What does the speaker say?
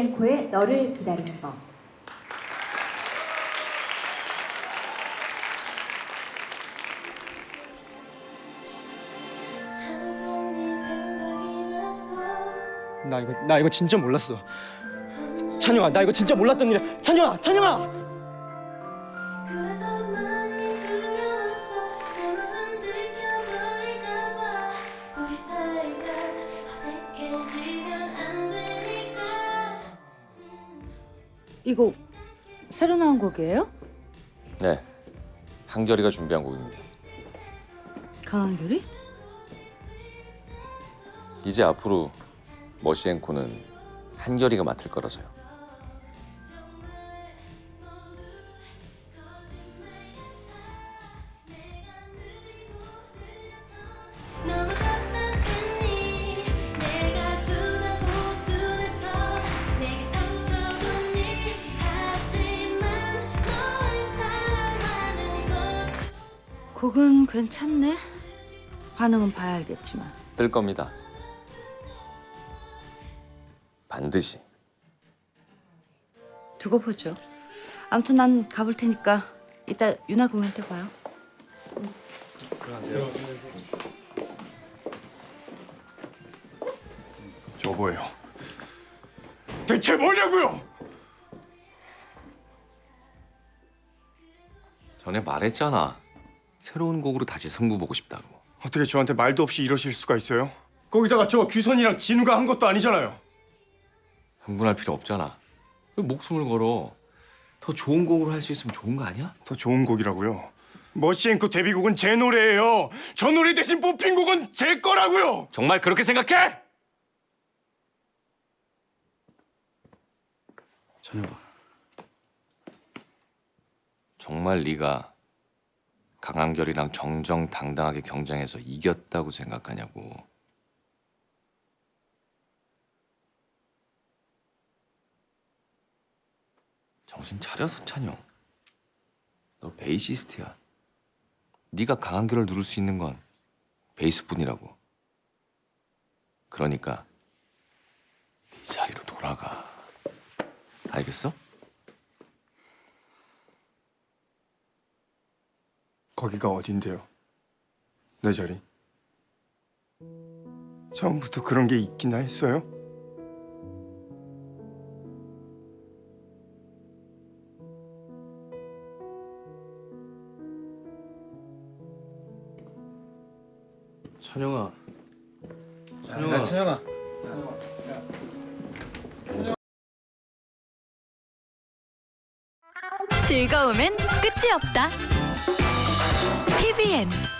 머시앤코의 너를 기다리는 법. 나 이거 나 이거 진짜 몰랐어. 찬영아, 나 이거 진짜 몰랐던 일이야. 찬영아, 찬영아. 이거 새로 나온 곡이에요? 네, 한결이가 준비한 곡입니다. 강한결이? 이제 앞으로 머시앤코는 한결이가 맡을 거라서요. 곡은 괜찮네. 반응은 봐야 알겠지만. 뜰 겁니다. 반드시. 두고 보죠. 아무튼 난 가볼 테니까 이따 유나 공연 때 봐요. 저 뭐예요? 대체 뭐냐고요? 전에 말했잖아. 새로운 곡으로 다시 승부 보고 싶다고. 어떻게 저한테 말도 없이 이러실 수가 있어요? 거기다가 저 규선이랑 진우가 한 것도 아니잖아요. 흥분할 필요 없잖아. 왜 목숨을 걸어? 더 좋은 곡으로 할 수 있으면 좋은 거 아니야? 더 좋은 곡이라고요. 머시앤코 데뷔곡은 제 노래예요. 저 노래 대신 뽑힌 곡은 제 거라고요. 정말 그렇게 생각해? 찬영아. 정말 네가 강한결이랑 정정당당하게 경쟁해서 이겼다고 생각하냐고. 정신 차려 서 찬영. 너 베이시스트야. 네가 강한결을 누를 수 있는 건 베이스뿐이라고. 그러니까 네 자리로 돌아가. 알겠어? 거기가 어딘데요? 내 자리. 처음부터 그런 게 있기나 했어요? 찬영아. 찬영아. 찬영아. 즐거움엔 끝이 없다. TVN